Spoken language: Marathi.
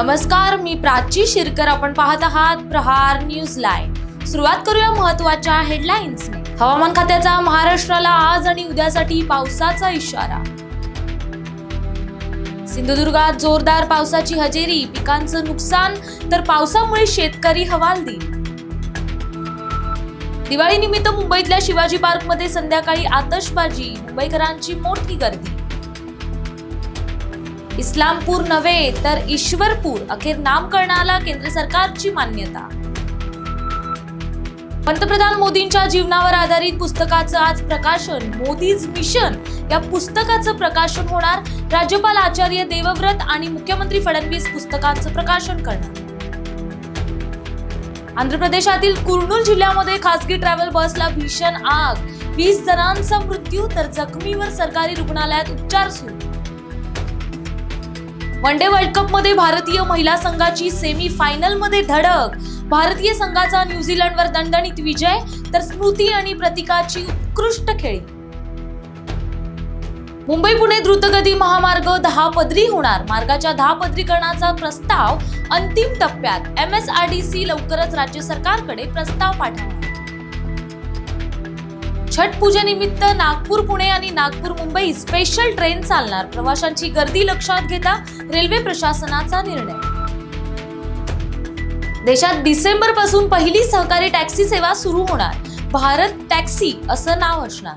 नमस्कार मी प्राची शिरकर. आपण पाहत आहात प्रहार न्यूज लाईव्ह. सुरुवात करूया महत्त्वाच्या हेडलाईन्स हवामान खात्याचा महाराष्ट्राला आज आणि उद्यासाठी पावसाचा इशारा. सिंधुदुर्गात जोरदार पावसाची हजेरी पिकांचं नुकसान तर पावसामुळे शेतकरी हवालदिल. दिवाळीनिमित्त मुंबईतल्या शिवाजी पार्कमध्ये संध्याकाळी आतषबाजी मुंबईकरांची मोठी गर्दी. इस्लामपूर नव्हे तर ईश्वरपूर अखेर नामकरणाला केंद्र सरकारची मान्यता. पंतप्रधान मोदींच्या जीवनावर आधारित पुस्तकाचं आज प्रकाशन मोदीज मिशन. या पुस्तकाचं प्रकाशन होणार राज्यपाल आचार्य देवव्रत आणि मुख्यमंत्री फडणवीस पुस्तकांचं प्रकाशन करणार. आंध्र प्रदेशातील कुर्नूल जिल्ह्यामध्ये खासगी ट्रॅव्हल बसला भीषण आग. वीस जणांचा मृत्यू तर जखमीवर सरकारी रुग्णालयात उपचार सुरू. वन डे वर्ल्ड कपमध्ये भारतीय महिला संघाची सेमी फायनलमध्ये धडक. भारतीय संघाचा न्यूझीलंडवर दणदणीत विजय तर स्मृती आणि प्रतिकाची उत्कृष्ट खेळी. मुंबई पुणे द्रुतगती महामार्ग दहा पदरी होणार. मार्गाच्या दहा पदरीकरणाचा प्रस्ताव अंतिम टप्प्यात. M S R D C लवकरच राज्य सरकारकडे प्रस्ताव पाठवणार. छठ पूजेनिमित्त नागपूर पुणे आणि नागपूर मुंबई स्पेशल ट्रेन चालणार. प्रवाशांची गर्दी लक्षात घेता रेल्वे प्रशासनाचा निर्णय. देशात डिसेंबरपासून पहिली सहकारी टॅक्सी सेवा सुरू होणार. भारत टॅक्सी असं नाव असणार.